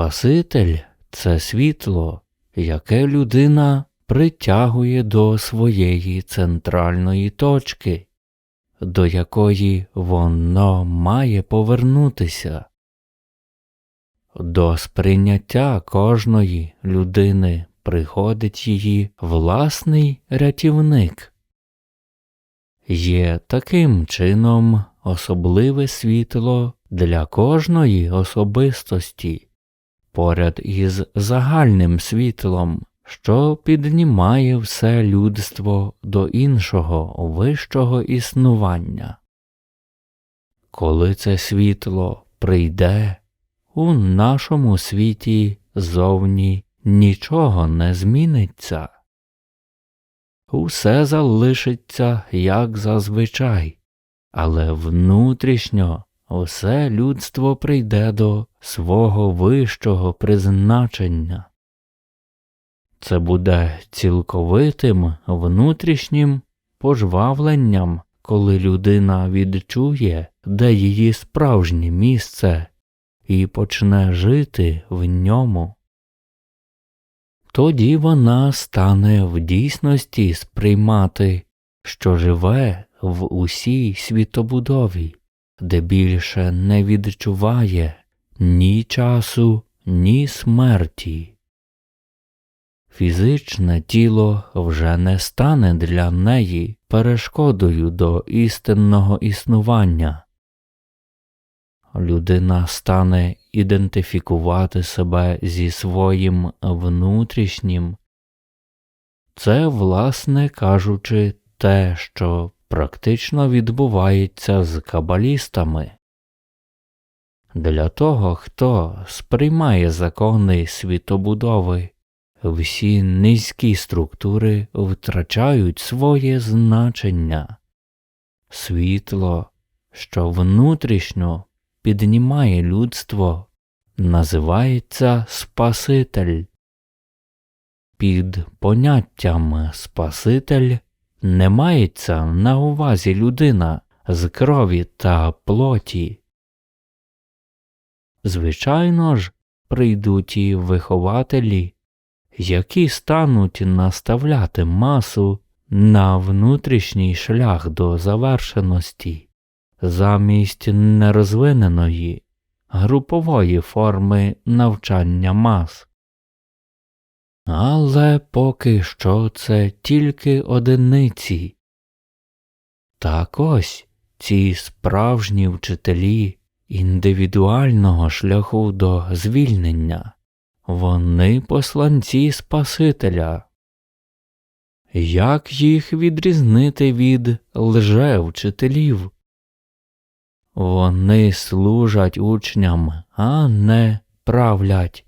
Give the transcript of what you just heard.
Спаситель це світло, яке людина притягує до своєї центральної точки, до якої воно має повернутися. До сприйняття кожної людини приходить її власний рятівник. Є таким чином особливе світло для кожної особистості поряд із загальним світлом, що піднімає все людство до іншого вищого існування. Коли це світло прийде, у нашому світі зовні нічого не зміниться. Усе залишиться як зазвичай, але внутрішньо усе людство прийде до свого вищого призначення. Це буде цілковитим внутрішнім пожвавленням, коли людина відчує, де її справжнє місце, і почне жити в ньому. Тоді вона стане в дійсності сприймати, що живе в усій світобудові, де більше не відчуває ні часу, ні смерті. Фізичне тіло вже не стане для неї перешкодою до істинного існування. Людина стане ідентифікувати себе зі своїм внутрішнім. Це, власне кажучи, те, що практично відбувається з кабалістами. Для того, хто сприймає закони світобудови, всі низькі структури втрачають своє значення. Світло, що внутрішньо піднімає людство, називається Спаситель. Під поняттям Спаситель не мається на увазі людина з крові та плоті. Звичайно ж, прийдуть і вихователі, які стануть наставляти масу на внутрішній шлях до завершеності замість нерозвиненої групової форми навчання мас. Але поки що це тільки одиниці. Так ось ці справжні вчителі індивідуального шляху до звільнення, вони посланці Спасителя. Як їх відрізнити від лжевчителів? Вони служать учням, а не правлять.